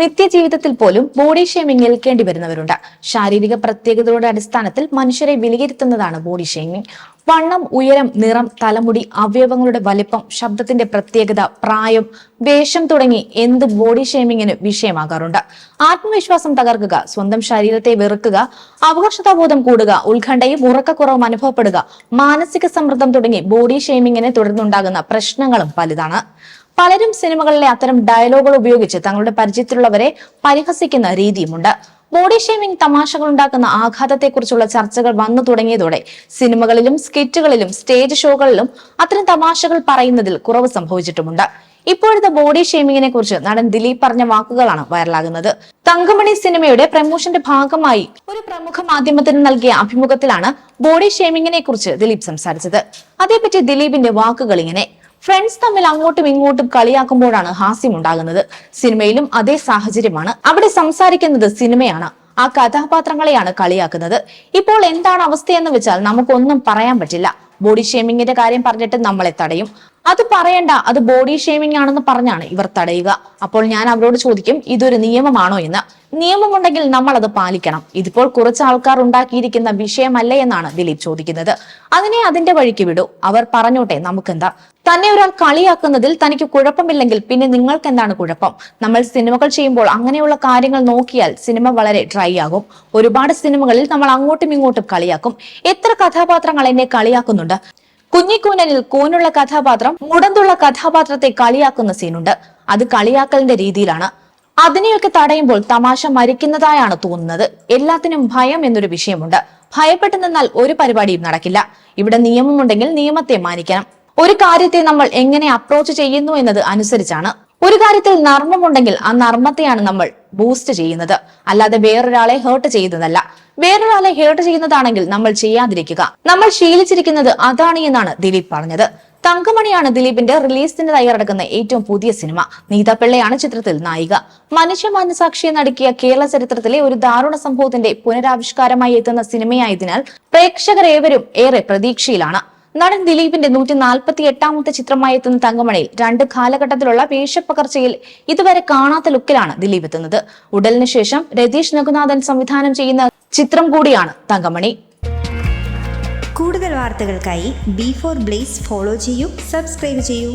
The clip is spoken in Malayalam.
നിത്യജീവിതത്തിൽ പോലും ബോഡി ഷേമിംഗ് ഏൽക്കേണ്ടി വരുന്നവരുണ്ട്. ശാരീരിക പ്രത്യേകതകളുടെ അടിസ്ഥാനത്തിൽ മനുഷ്യരെ വിലയിരുത്തുന്നതാണ് ബോഡി ഷേമിംഗ് വണ്ണം ഉയരം നിറം തലമുടി അവയവങ്ങളുടെ വലിപ്പം ശബ്ദത്തിന്റെ പ്രത്യേകത പ്രായം വേഷം തുടങ്ങി എന്ത് ബോഡി ഷേമിങ്ങിന് വിഷയമാകാറുണ്ട്. ആത്മവിശ്വാസം തകർക്കുക സ്വന്തം ശരീരത്തെ വെറുക്കുക അവകാശതാബോധം കൂടുക ഉത്കണ്ഠയും ഉറക്കക്കുറവും അനുഭവപ്പെടുക മാനസിക സമ്മർദ്ദം തുടങ്ങി ബോഡി ഷേമിങ്ങിനെ തുടർന്നുണ്ടാകുന്ന പ്രശ്നങ്ങളും പലതാണ് പലരും സിനിമകളിലെ അത്തരം ഡയലോഗുകൾ ഉപയോഗിച്ച് തങ്ങളുടെ പരിചയത്തിലുള്ളവരെ പരിഹസിക്കുന്ന രീതിയുമുണ്ട്. ബോഡി ഷേമിംഗ് തമാശകൾ ഉണ്ടാക്കുന്ന ആഘാതത്തെക്കുറിച്ചുള്ള ചർച്ചകൾ വന്നു തുടങ്ങിയതോടെ സിനിമകളിലും സ്കിറ്റുകളിലും സ്റ്റേജ് ഷോകളിലും അത്തരം തമാശകൾ പറയുന്നതിൽ കുറവ് സംഭവിച്ചിട്ടുമുണ്ട്. ഇപ്പോഴത്തെ ബോഡി ഷേമിങ്ങിനെ കുറിച്ച് നടൻ ദിലീപ് പറഞ്ഞ വാക്കുകളാണ് വൈറലാകുന്നത്. തങ്കമണി സിനിമയുടെ പ്രമോഷന്റെ ഭാഗമായി ഒരു പ്രമുഖ മാധ്യമത്തിന് നൽകിയ അഭിമുഖത്തിലാണ് ബോഡി ഷേമിങ്ങിനെ കുറിച്ച് ദിലീപ് സംസാരിച്ചത്. അതേപറ്റി ദിലീപിന്റെ വാക്കുകൾ ഇങ്ങനെ. ഫ്രണ്ട്സ് തമ്മിൽ അങ്ങോട്ടും ഇങ്ങോട്ടും കളിയാക്കുമ്പോഴാണ് ഹാസ്യം ഉണ്ടാകുന്നത്. സിനിമയിലും അതേ സാഹചര്യമാണ്. അവിടെ സംസാരിക്കുന്നത് സിനിമയാണ്. ആ കഥാപാത്രങ്ങളെയാണ് കളിയാക്കുന്നത്. ഇപ്പോൾ എന്താണ് അവസ്ഥയെന്ന് വെച്ചാൽ നമുക്കൊന്നും പറയാൻ പറ്റില്ല. ബോഡി ഷേമിങ്ങിന്റെ കാര്യം പറഞ്ഞിട്ട് നമ്മളെ തടയും. അത് പറയണ്ട അത് ബോഡി ഷേമിംഗ് ആണെന്ന് പറഞ്ഞാണ് ഇവർ തടയുക. അപ്പോൾ ഞാൻ അവരോട് ചോദിക്കും ഇതൊരു നിയമമാണോ എന്ന്. നിയമമുണ്ടെങ്കിൽ നമ്മൾ അത് പാലിക്കണം. ഇതിപ്പോൾ കുറച്ച് ആൾക്കാർ ഉണ്ടാക്കിയിരിക്കുന്ന വിഷയമല്ലേ എന്നാണ് ദിലീപ് ചോദിക്കുന്നത്. അതിനെ അതിന്റെ വഴിക്ക് വിടൂ. അവർ പറഞ്ഞോട്ടെ നമുക്കെന്താ? തന്നെ ഒരാൾ കളിയാക്കുന്നതിൽ തനിക്ക് കുഴപ്പമില്ലെങ്കിൽ പിന്നെ നിങ്ങൾക്ക് എന്താണ് കുഴപ്പം? നമ്മൾ സിനിമകൾ ചെയ്യുമ്പോൾ അങ്ങനെയുള്ള കാര്യങ്ങൾ നോക്കിയാൽ സിനിമ വളരെ ഡ്രൈ ആകും. ഒരുപാട് സിനിമകളിൽ നമ്മൾ അങ്ങോട്ടും ഇങ്ങോട്ടും കളിയാക്കും. എത്ര കഥാപാത്രങ്ങൾ എന്നെ കളിയാക്കുന്നുണ്ട്? കുഞ്ഞിക്കൂനനിൽ കൂനുള്ള കഥാപാത്രം മുടന്തുള്ള കഥാപാത്രത്തെ കളിയാക്കുന്ന സീനുണ്ട്. അത് കളിയാക്കലിന്റെ രീതിയിലാണ്. അതിനെയൊക്കെ തടയുമ്പോൾ തമാശ മരിക്കുന്നതായാണ് തോന്നുന്നത്. എല്ലാത്തിനും ഭയം എന്നൊരു വിഷയമുണ്ട്. ഭയപ്പെട്ടു നിന്നാൽ ഒരു പരിപാടിയും നടക്കില്ല. ഇവിടെ നിയമമുണ്ടെങ്കിൽ നിയമത്തെ മാനിക്കണം. ഒരു കാര്യത്തെ നമ്മൾ എങ്ങനെ അപ്രോച്ച് ചെയ്യുന്നു എന്നത് അനുസരിച്ചാണ്. ഒരു കാര്യത്തിൽ നർമ്മമുണ്ടെങ്കിൽ ആ നർമ്മത്തെയാണ് നമ്മൾ ബൂസ്റ്റ് ചെയ്യുന്നത്. അല്ലാതെ വേറൊരാളെ ഹേർട്ട് ചെയ്യുന്നതല്ല വേറൊരാളെ ഹേർട്ട് ചെയ്യുന്നതാണെങ്കിൽ നമ്മൾ ചെയ്യാതിരിക്കുക. നമ്മൾ ശീലിച്ചിരിക്കുന്നത് അതാണ് എന്നാണ് ദിലീപ് പറഞ്ഞത്. തങ്കമണിയാണ് ദിലീപിന്റെ റിലീസിന് തയ്യാറെടുക്കുന്ന ഏറ്റവും പുതിയ സിനിമ. നീത പിള്ളയാണ് ചിത്രത്തിൽ നായിക. മനുഷ്യ മനസാക്ഷിയെ നടക്കിയ കേരള ചരിത്രത്തിലെ ഒരു ദാരുണ സംഭവത്തിന്റെ പുനരാവിഷ്കാരമായി എത്തുന്ന സിനിമയായതിനാൽ പ്രേക്ഷകരേവരും ഏറെ പ്രതീക്ഷയിലാണ്. നടൻ ദിലീപിന്റെ നൂറ്റി നാൽപ്പത്തി എട്ടാമത്തെ ചിത്രമായി എത്തുന്ന തങ്കമണിയിൽ രണ്ട് കാലഘട്ടത്തിലുള്ള വേഷപ്പകർച്ചയിൽ ഇതുവരെ കാണാത്ത ലുക്കിലാണ് ദിലീപ് എത്തുന്നത്. ഉടലിന് ശേഷം രതീഷ് രഘുനാഥൻ സംവിധാനം ചെയ്യുന്ന ചിത്രം കൂടിയാണ് തങ്കമണി. കൂടുതൽ വാർത്തകൾക്കായി ബി ഫോർ ബ്ലേസ് ഫോളോ ചെയ്യൂ സബ്സ്ക്രൈബ് ചെയ്യൂ.